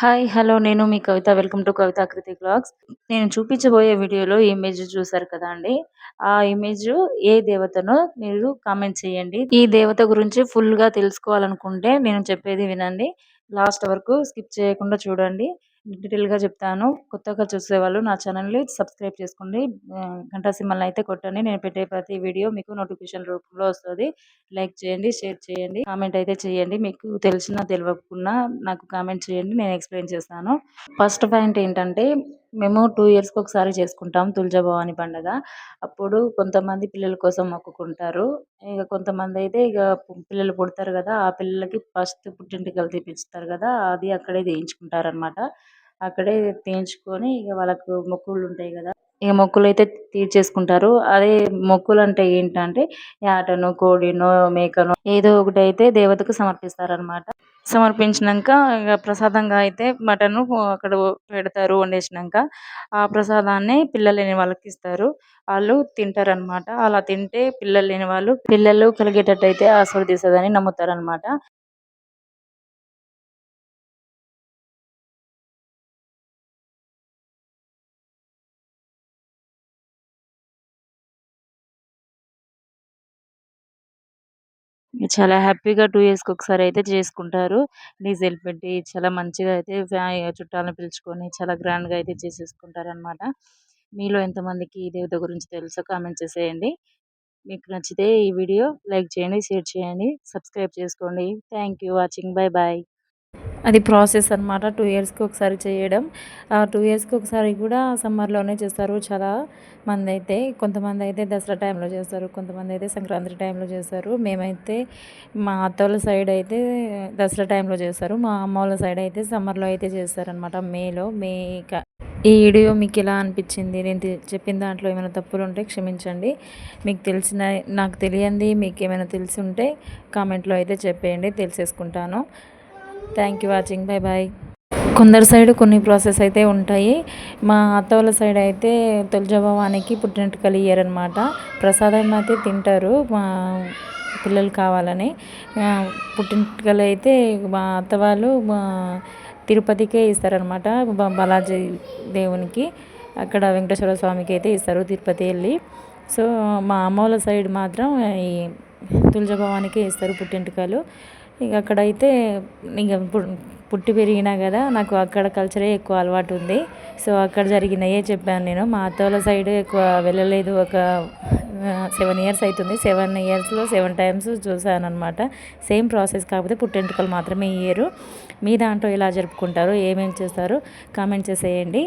Hi hello నేను మీ Kavitha. Welcome to Kavitha Kriti blogs నేను చూపించబోయే వీడియోలో ఇమేజ్ చూసారు కదా అండి. ఆ ఇమేజ్ ఏ దేవతనో మీరు కామెంట్ చేయండి. ఈ దేవత గురించి ఫుల్గా తెలుసుకోవాలనుకుంటే నేను చెప్పేది వినండి. లాస్ట్ వరకు స్కిప్ చేయకుండా చూడండి. డీటెయిల్గా చెప్తాను. కొత్తగా చూసేవాళ్ళు నా ఛానల్ని సబ్స్క్రైబ్ చేసుకోండి. ఆ, గంట అయితే కొట్టండి. నేను పెట్టే ప్రతి వీడియో మీకు నోటిఫికేషన్ రూపంలో వస్తుంది. లైక్ చేయండి షేర్ చేయండి కామెంట్ అయితే చేయండి. మీకు తెలిసినా తెలియకున్నా నాకు కామెంట్ చేయండి. నేను ఎక్స్ప్లెయిన్ చేస్తాను. ఫస్ట్ పాయింట్ ఏంటంటే మేము టూ ఇయర్స్కి ఒకసారి చేసుకుంటాం తులజా భవాని అప్పుడు కొంతమంది పిల్లల కోసం మొక్కుకుంటారు. ఇక కొంతమంది అయితే ఇక పిల్లలు పుడతారు కదా ఆ పిల్లలకి ఫస్ట్ పుట్టింటికలు తీపిస్తారు కదా అది అక్కడే తీయించుకుంటారు అనమాట అక్కడే తీయించుకొని ఇక వాళ్ళకు మొక్కులు ఉంటాయి కదా ఇక మొక్కులు అయితే తీర్చేసుకుంటారు. అదే మొక్కులు అంటే ఏంటంటే యాటను కోడినో మేకనో ఏదో ఒకటి అయితే దేవతకు సమర్పిస్తారు అనమాట సమర్పించినాక ఇక ప్రసాదంగా అయితే మటన్ అక్కడ పెడతారు వండేసినాక ఆ ప్రసాదాన్ని పిల్లలు లేని వాళ్ళకి ఇస్తారు. వాళ్ళు తింటారు అనమాట అలా తింటే పిల్లలు లేని వాళ్ళు పిల్లలు కలిగేటట్టు అయితే ఆశీర్వదిస్తుందని నమ్ముతారు అనమాట చాలా హ్యాపీగా టూ ఇయర్స్కి ఒకసారి అయితే చేసుకుంటారు. డీజేలు పెట్టి చాలా మంచిగా అయితే ఫ్యా- చుట్టాలను పిలుచుకొని చాలా గ్రాండ్గా అయితే చేసేసుకుంటారు అనమాట మీలో ఎంతమందికి ఈ దేవత గురించి తెలుసో కామెంట్ చేసేయండి. మీకు నచ్చితే ఈ వీడియో లైక్ చేయండి షేర్ చేయండి సబ్స్క్రైబ్ చేసుకోండి. Thank you watching. Bye bye అది ప్రాసెస్ అన్నమాట. టూ ఇయర్స్కి ఒకసారి చేయడం. ఆ టూ ఇయర్స్కి ఒకసారి కూడా సమ్మర్లోనే చేస్తారు చాలా మంది అయితే. కొంతమంది అయితే దసరా టైంలో చేస్తారు కొంతమంది అయితే సంక్రాంతి టైంలో చేస్తారు. మేమైతే మా అత్త వాళ్ళ సైడ్ అయితే దసరా టైంలో చేస్తారు. మా అమ్మ వాళ్ళ సైడ్ అయితే సమ్మర్లో అయితే చేస్తారనమాట మేలో మే క- ఈ వీడియో మీకు ఎలా అనిపించింది? నేను చెప్పిన దాంట్లో ఏమైనా తప్పులు ఉంటే క్షమించండి. మీకు తెలిసిన నాకు తెలియంది మీకు ఏమైనా తెలిసి ఉంటే కామెంట్లో అయితే చెప్పేయండి. తెలిసేసుకుంటాను. Thank you watching bye bye కొందరి సైడ్ కొన్ని ప్రాసెస్ అయితే ఉంటాయి. మా అత్త వాళ్ళ సైడ్ అయితే తొలిజా భవానికి పుట్టినట్టుకలు ఇయ్యారనమాట ప్రసాదం అయితే తింటారు. మా పిల్లలు కావాలని. పుట్టినట్టుకలు అయితే మా అత్త వాళ్ళు మా తిరుపతికే ఇస్తారనమాట బాలాజీ దేవునికి. అక్కడ వెంకటేశ్వర స్వామికి అయితే ఇస్తారు తిరుపతి వెళ్ళి. సో మా అమ్మ వాళ్ళ సైడ్ మాత్రం ఈ తులజభవానికే ఇస్తారు పుట్టింటికలు ఇక అక్కడైతే ఇక పుట్టి పెరిగినా కదా నాకు అక్కడ కల్చరే ఎక్కువ అలవాటు ఉంది. సో అక్కడ జరిగినయే చెప్పాను నేను. మా అత్తోల సైడ్ ఎక్కువ వెళ్ళలేదు. ఒక సెవెన్ ఇయర్స్ అవుతుంది సెవెన్ ఇయర్స్లో సెవెన్ టైమ్స్ చూసాను అనమాట సేమ్ ప్రాసెస్ కాకపోతే పుట్టెంటుకలు మాత్రమే ఇయ్యరు. మీ దాంట్లో ఎలా జరుపుకుంటారు ఏమేమి చేస్తారు కామెంట్ చేసేయండి.